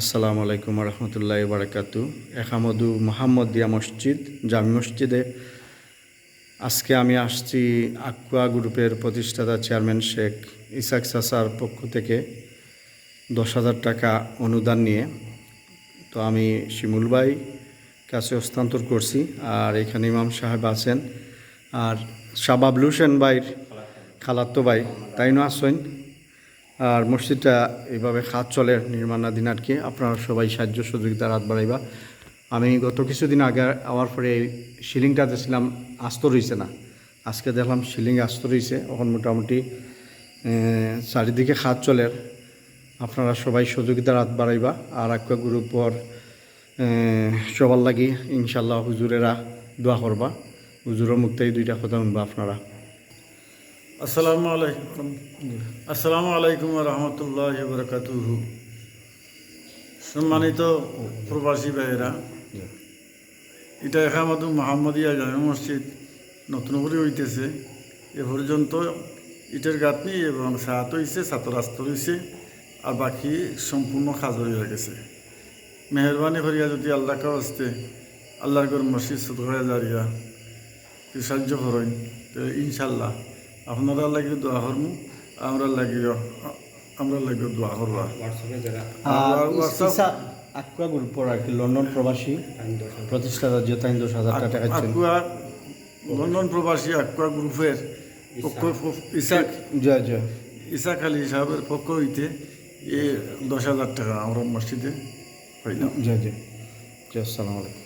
আসসালামু আলাইকুম রহমতুল্লাহ বারাকাতু একামদু মোহাম্মদিয়া মসজিদ, জামি মসজিদে। আজকে আমি আসছি আকুয়া গ্রুপের প্রতিষ্ঠাতা চেয়ারম্যান শেখ ইসাক সাসার পক্ষ থেকে দশ হাজার টাকা অনুদান নিয়ে। তো আমি শিমুল ভাই কাছে হস্তান্তর করছি, আর এখানে ইমাম সাহেব আছেন। আর শাবাবলু সেন ভাইর খালাত্তো ভাই, তাই না আসেন আর মসজিদটা এইভাবে কাজ চলে নির্মাণাধীন আর কি আপনারা সবাই সাহায্য সহযোগিতা রাত বাড়াইবা। আমি গত কিছুদিন আগে আওয়ার পরে এই সিলিংটা দেখছিলাম, আস্ত রইছে না। আজকে দেখলাম সিলিং আস্ত রইছে। এখন মোটামুটি চারিদিকে খাত চলে। আপনারা সবাই সহযোগিতা রাত বাড়াইবা। আর একটা গ্রুপর সবার লাগি ইনশাল্লাহ হুজুরেরা দোয়া করবা। হুজুরের মুক্তাই দুইটা কথা শুনবা আপনারা। আসসালামু আলাইকুম। আসসালামু আলাইকুম রহমতুল্লাহ বরকাতুহু। সম্মানিত প্রবাসী ভাইয়েরা, এটা এখামাদু মোহাম্মদিয়া জামে মসজিদ নতুন করে হইতেছে। এ পর্যন্ত ইটের গাঁথনি এবং সাত হইছে ছাত্রাস্ত হইছে, আর বাকি সম্পূর্ণ কাজ হয়ে গেছে। মেহরবানি করিয়া যদি আল্লাহ কাস্তে আল্লাহর মসজিদ সুদয়া জারিয়া কি সাহায্য করেন ইনশাল্লাহ আপনারা লাগি দোয়া করমু আমরা লাগিও আমরা লাগিও দোয়া করবা। আকুয়া গ্রুপর আর কি লন্ডন প্রবাসী। প্রতিষ্ঠাতা জেতাইন দশ হাজার টাকা আকুয়া লন্ডন প্রবাসী আকুয়া গ্রুপের পক্ষ ইসাক জয় জয়। ইসাক আলী সাহেবের পক্ষ হইতে এ দশ হাজার টাকা আমরা মসজিদে পাইলাম। জয় জয়। জয় আসসালামু আলাইকুম।